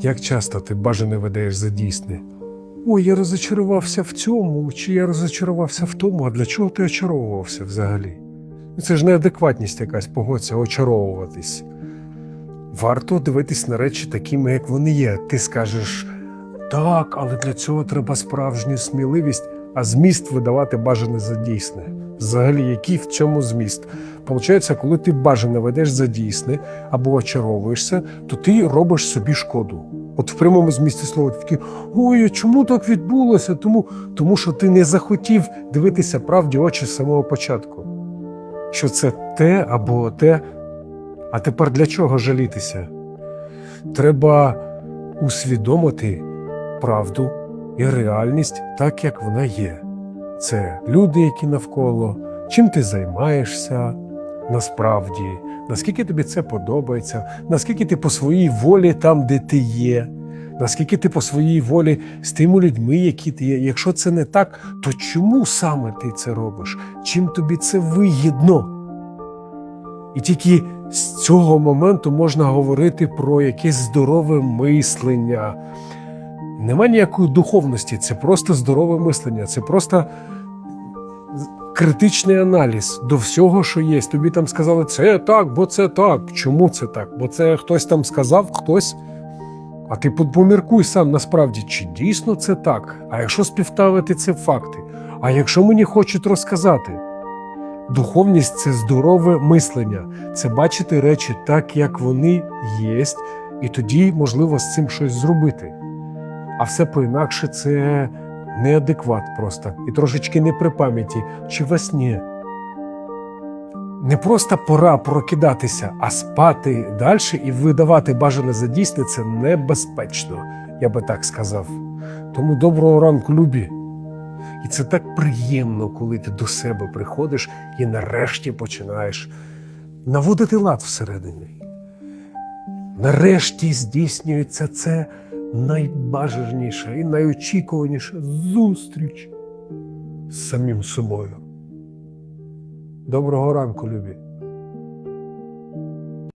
Як часто ти бажане видаєш за дійсне? Ой, я розочарувався в цьому, чи я розочарувався в тому, а для чого ти очаровувався взагалі? Ну, Це ж неадекватність якась погодься очаровуватись. Варто дивитись на речі такими, як вони є. Ти скажеш так, але для цього треба справжню сміливість, а зміст видавати бажане за дійсне. Взагалі, який в цьому зміст? Получається, коли ти бажане ведеш за дійсне або очаровуєшся, то ти робиш собі шкоду. От в прямому змісті слова такий, ой, чому так відбулося? Тому, тому що ти не захотів дивитися правді очі з самого початку. Що це те або те. А тепер для чого жалітися? Треба усвідомити правду і реальність так, як вона є. Це люди, які навколо, чим ти займаєшся насправді, наскільки тобі це подобається, наскільки ти по своїй волі там, де ти є, наскільки ти по своїй волі з тими людьми, які ти є. Якщо це не так, то чому саме ти це робиш? Чим тобі це вигідно? І тільки з цього моменту можна говорити про якесь здорове мислення. Нема ніякої духовності, це просто здорове мислення, це просто критичний аналіз до всього, що є. Тобі там сказали, це так, бо це так. Чому це так? Бо це хтось там сказав, хтось. А ти поміркуй сам насправді, чи дійсно це так? А якщо співставити це факти? А якщо мені хочуть розказати? Духовність це здорове мислення, це бачити речі так, як вони є, і тоді можливо з цим щось зробити. А все по-інакше це неадекват просто і трошечки не при пам'яті чи во сні. Не просто пора прокидатися, а спати далі і видавати бажане за дійсне це небезпечно, я би так сказав. Тому доброго ранку, любі. І це так приємно, коли ти до себе приходиш і нарешті починаєш наводити лад всередині. Нарешті здійснюється це найбажаніша і найочікуваніша зустріч з самим собою. Доброго ранку, любі.